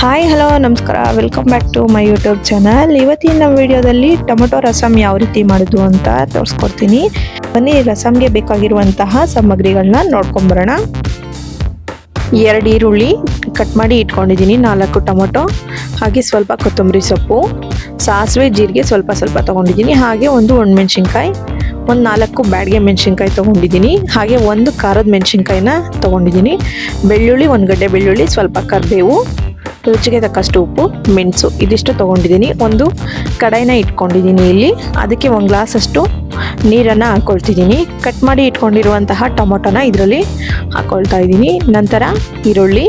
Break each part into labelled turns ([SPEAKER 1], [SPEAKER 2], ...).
[SPEAKER 1] Hi hello ನಮಸ್ಕಾರ. Welcome back to my YouTube channel ಇವತ್ತಿನ ವಿಡಿಯೋದಲ್ಲಿ ಟೊಮೊಟೊ ರಸಮ್ ಯಾವ ರೀತಿ ಮಾಡೋದು ಅಂತ ತೋರಿಸ್ಕೊಡ್ತೀನಿ. ಬನ್ನಿ ರಸಮ್ಗೆ ಬೇಕಾಗಿರುವಂತಹ ಸಾಮಗ್ರಿಗಳನ್ನ ನೋಡ್ಕೊಂಬರೋಣ. ಎರಡು ಈರುಳ್ಳಿ ಕಟ್ ಮಾಡಿ ಇಟ್ಕೊಂಡಿದ್ದೀನಿ, ನಾಲ್ಕು ಟೊಮೊಟೊ, ಹಾಗೆ ಸ್ವಲ್ಪ ಕೊತ್ತಂಬರಿ ಸೊಪ್ಪು, ಸಾಸಿವೆ, ಜೀರಿಗೆ ಸ್ವಲ್ಪ ಸ್ವಲ್ಪ ತೊಗೊಂಡಿದ್ದೀನಿ. ಹಾಗೆ ಒಂದು ಒಣ ಒಣಮೆಣ್ಸಿನ್ಕಾಯಿ, ಒಂದು ನಾಲ್ಕು ಬ್ಯಾಡ್ಗೆ ಮೆಣಸಿನ್ಕಾಯಿ ತೊಗೊಂಡಿದ್ದೀನಿ. ಹಾಗೆ ಒಂದು ಖಾರದ ಮೆಣಸಿನ್ಕಾಯಿನ ತೊಗೊಂಡಿದ್ದೀನಿ. ಬೆಳ್ಳುಳ್ಳಿ, ಒಂದು ಗಡ್ಡೆ ಬೆಳ್ಳುಳ್ಳಿ, ಸ್ವಲ್ಪ ಕರಿಬೇವು ರುಚಿಗೆ ತಕ್ಕಷ್ಟು ಉಪ್ಪು, ಮೆಣಸು ಇದಿಷ್ಟು ತೊಗೊಂಡಿದ್ದೀನಿ. ಒಂದು ಕಡಾಯಿನ ಇಟ್ಕೊಂಡಿದ್ದೀನಿ ಇಲ್ಲಿ. ಅದಕ್ಕೆ ಒಂದು ಗ್ಲಾಸಷ್ಟು ನೀರನ್ನು ಹಾಕ್ಕೊಳ್ತಿದ್ದೀನಿ ಕಟ್ ಮಾಡಿ ಇಟ್ಕೊಂಡಿರುವಂತಹ ಟೊಮೊಟೊನ ಇದರಲ್ಲಿ ಹಾಕ್ಕೊಳ್ತಾ ಇದ್ದೀನಿ. ನಂತರ ಈರುಳ್ಳಿ,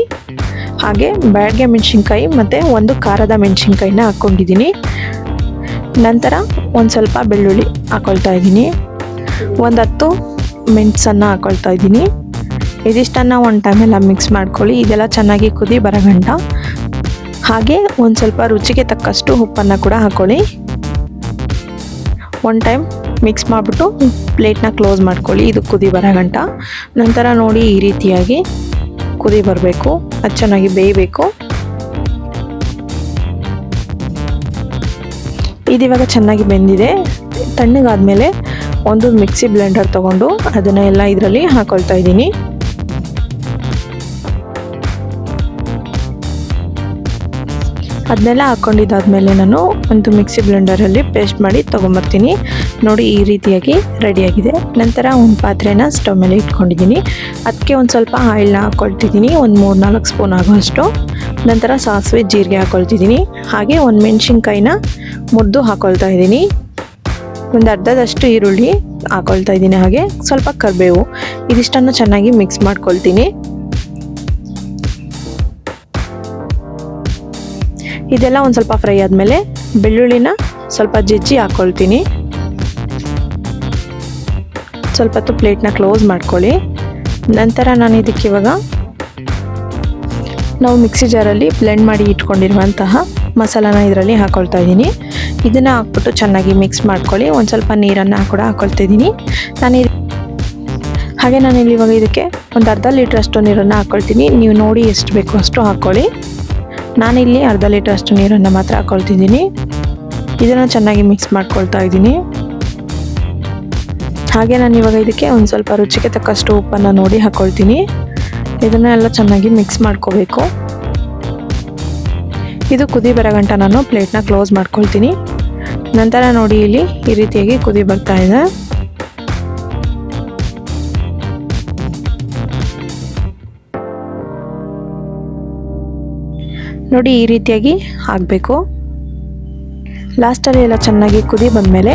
[SPEAKER 1] ಹಾಗೆ ಬ್ಯಾಡ್ಗೆ ಮೆಣಸಿನ್ಕಾಯಿ ಮತ್ತು ಒಂದು ಖಾರದ ಮೆಣಸಿನ್ಕಾಯಿನ ಹಾಕ್ಕೊಂಡಿದ್ದೀನಿ ನಂತರ ಒಂದು ಸ್ವಲ್ಪ ಬೆಳ್ಳುಳ್ಳಿ ಹಾಕ್ಕೊಳ್ತಾ ಇದ್ದೀನಿ. ಒಂದು ಹತ್ತು ಮೆಣಸನ್ನು ಹಾಕ್ಕೊಳ್ತಾ ಇದ್ದೀನಿ. ಇದಿಷ್ಟನ್ನು ಒಂದು ಟೈಮೆಲ್ಲ ಮಿಕ್ಸ್ ಮಾಡ್ಕೊಳ್ಳಿ. ಇದೆಲ್ಲ ಚೆನ್ನಾಗಿ ಕುದಿ ಬರಗಂಟ. ಹಾಗೆ ಒಂದು ಸ್ವಲ್ಪ ರುಚಿಗೆ ತಕ್ಕಷ್ಟು ಉಪ್ಪನ್ನು ಕೂಡ ಹಾಕ್ಕೊಳ್ಳಿ ಒನ್ ಟೈಮ್ ಮಿಕ್ಸ್ ಮಾಡಿಬಿಟ್ಟು ಪ್ಲೇಟ್ನ ಕ್ಲೋಸ್ ಮಾಡ್ಕೊಳ್ಳಿ. ಇದು ಕುದಿ ಬರಗಂಟ ನಂತರ ನೋಡಿ ಈ ರೀತಿಯಾಗಿ ಕುದಿ ಬರಬೇಕು. ಅದು ಚೆನ್ನಾಗಿ ಬೇಯಬೇಕು. ಇದಿವಾಗ ಚೆನ್ನಾಗಿ ಬೆಂದಿದೆ. ತಣ್ಣಗಾದ ಮೇಲೆ ಒಂದು ಮಿಕ್ಸಿ ಬ್ಲೆಂಡರ್ ತಗೊಂಡು ಅದನ್ನೆಲ್ಲ ಇದರಲ್ಲಿ ಹಾಕೊಳ್ತಾ ಇದ್ದೀನಿ. ಅದನ್ನೆಲ್ಲ ಹಾಕ್ಕೊಂಡಿದ್ದಾದ್ಮೇಲೆ ನಾನು ಒಂದು ಮಿಕ್ಸಿ ಬ್ಲೆಂಡರಲ್ಲಿ ಪೇಸ್ಟ್ ಮಾಡಿ ತೊಗೊಂಬರ್ತೀನಿ. ನೋಡಿ ಈ ರೀತಿಯಾಗಿ ರೆಡಿಯಾಗಿದೆ. ನಂತರ ಒಂದು ಪಾತ್ರೆನ ಸ್ಟವ್ ಮೇಲೆ ಇಟ್ಕೊಂಡಿದ್ದೀನಿ. ಅದಕ್ಕೆ ಒಂದು ಸ್ವಲ್ಪ ಆಯಿಲ್ನ ಹಾಕ್ಕೊಳ್ತಿದ್ದೀನಿ ಒಂದು ಮೂರು ನಾಲ್ಕು ಸ್ಪೂನ್ ಆಗುವಷ್ಟು. ನಂತರ ಸಾಸಿವೆ ಜೀರಿಗೆ ಹಾಕ್ಕೊಳ್ತಿದ್ದೀನಿ ಹಾಗೆ ಒಂದು ಮೆಣಸಿನ್ಕಾಯಿನ ಮುರಿದು ಹಾಕ್ಕೊಳ್ತಾ ಇದ್ದೀನಿ. ಒಂದು ಅರ್ಧದಷ್ಟು ಈರುಳ್ಳಿ ಹಾಕ್ಕೊಳ್ತಾ ಇದ್ದೀನಿ. ಹಾಗೆ ಸ್ವಲ್ಪ ಕರಿಬೇವು. ಇದಿಷ್ಟನ್ನು ಚೆನ್ನಾಗಿ ಮಿಕ್ಸ್ ಮಾಡ್ಕೊಳ್ತೀನಿ. ಇದೆಲ್ಲ ಒಂದು ಸ್ವಲ್ಪ ಫ್ರೈ ಆದಮೇಲೆ ಬೆಳ್ಳುಳ್ಳಿನ ಸ್ವಲ್ಪ ಜಜ್ಜಿ ಹಾಕ್ಕೊಳ್ತೀನಿ ಸ್ವಲ್ಪ ಹೊತ್ತು ಪ್ಲೇಟ್ನ ಕ್ಲೋಸ್ ಮಾಡ್ಕೊಳ್ಳಿ. ನಂತರ ನಾನು ಇದಕ್ಕೆ ಇವಾಗ ನಾವು ಮಿಕ್ಸಿ ಜಾರಲ್ಲಿ ಬ್ಲೆಂಡ್ ಮಾಡಿ ಇಟ್ಕೊಂಡಿರುವಂತಹ ಮಸಾಲಾನ ಇದರಲ್ಲಿ ಹಾಕ್ಕೊಳ್ತಾ ಇದ್ದೀನಿ. ಇದನ್ನು ಹಾಕ್ಬಿಟ್ಟು ಚೆನ್ನಾಗಿ ಮಿಕ್ಸ್ ಮಾಡ್ಕೊಳ್ಳಿ. ಒಂದು ಸ್ವಲ್ಪ ನೀರನ್ನು ಕೂಡ ಹಾಕ್ಕೊಳ್ತಾ ಇದ್ದೀನಿ. ನಾನು ಹಾಗೆ ನಾನು ಇಲ್ಲಿ ಇವಾಗ ಇದಕ್ಕೆ ಒಂದು ಅರ್ಧ ಲೀಟ್ರಷ್ಟು ನೀರನ್ನು ಹಾಕ್ಕೊಳ್ತೀನಿ ನೀವು ನೋಡಿ ಎಷ್ಟು ಬೇಕು ಅಷ್ಟು ಹಾಕ್ಕೊಳ್ಳಿ ನಾನಿಲ್ಲಿ ಅರ್ಧ ಲೀಟರ್ ಅಷ್ಟು ನೀರನ್ನು ಮಾತ್ರ ಹಾಕ್ಕೊಳ್ತಿದ್ದೀನಿ ಇದನ್ನು ಚೆನ್ನಾಗಿ ಮಿಕ್ಸ್ ಮಾಡ್ಕೊಳ್ತಾ ಇದ್ದೀನಿ. ಹಾಗೆ ನಾನು ಇವಾಗ ಇದಕ್ಕೆ ಒಂದು ಸ್ವಲ್ಪ ರುಚಿಗೆ ತಕ್ಕಷ್ಟು ಉಪ್ಪನ್ನು ನೋಡಿ ಹಾಕ್ಕೊಳ್ತೀನಿ ಇದನ್ನೆಲ್ಲ ಚೆನ್ನಾಗಿ ಮಿಕ್ಸ್ ಮಾಡ್ಕೋಬೇಕು. ಇದು ಕುದಿ ಬರೋ ಗಂಟ ನಾನು ಪ್ಲೇಟ್ನ ಕ್ಲೋಸ್ ಮಾಡ್ಕೊಳ್ತೀನಿ. ನಂತರ ನೋಡಿ ಇಲ್ಲಿ ಈ ರೀತಿಯಾಗಿ ಕುದಿ ಬರ್ತಾ ಇದೆ. ನೋಡಿ ಈ ರೀತಿಯಾಗಿ ಆಗಬೇಕು ಲಾಸ್ಟಲ್ಲಿ ಎಲ್ಲ ಚೆನ್ನಾಗಿ ಕುದಿ ಬಂದಮೇಲೆ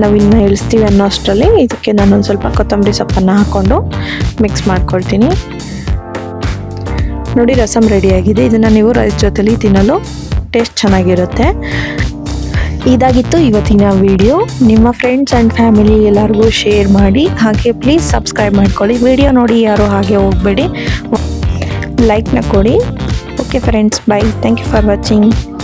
[SPEAKER 1] ನಾವು ಇನ್ನು ಇಳಿಸ್ತೀವಿ ಅನ್ನೋ ಅಷ್ಟರಲ್ಲಿ ಇದಕ್ಕೆ ನಾನೊಂದು ಸ್ವಲ್ಪ ಕೊತ್ತಂಬರಿ ಸೊಪ್ಪನ್ನು ಹಾಕ್ಕೊಂಡು ಮಿಕ್ಸ್ ಮಾಡ್ಕೊಳ್ತೀನಿ. ನೋಡಿ ರಸಮ್ ರೆಡಿಯಾಗಿದೆ ಇದನ್ನು ನೀವು ರೈಸ್ ಜೊತೆಲಿ ತಿನ್ನಲು ಟೇಸ್ಟ್ ಚೆನ್ನಾಗಿರುತ್ತೆ. ಇದಾಗಿತ್ತು ಇವತ್ತಿನ ವಿಡಿಯೋ ನಿಮ್ಮ ಫ್ರೆಂಡ್ಸ್ ಆ್ಯಂಡ್ ಫ್ಯಾಮಿಲಿ ಎಲ್ಲರಿಗೂ ಶೇರ್ ಮಾಡಿ, ಹಾಗೆ ಪ್ಲೀಸ್ ಸಬ್ಸ್ಕ್ರೈಬ್ ಮಾಡ್ಕೊಳ್ಳಿ. ವಿಡಿಯೋ ನೋಡಿ ಯಾರು ಹಾಗೆ ಹೋಗಬೇಡಿ. ಲೈಕ್ನ ಕೊಡಿ. okay friends. Bye. Thank you for watching.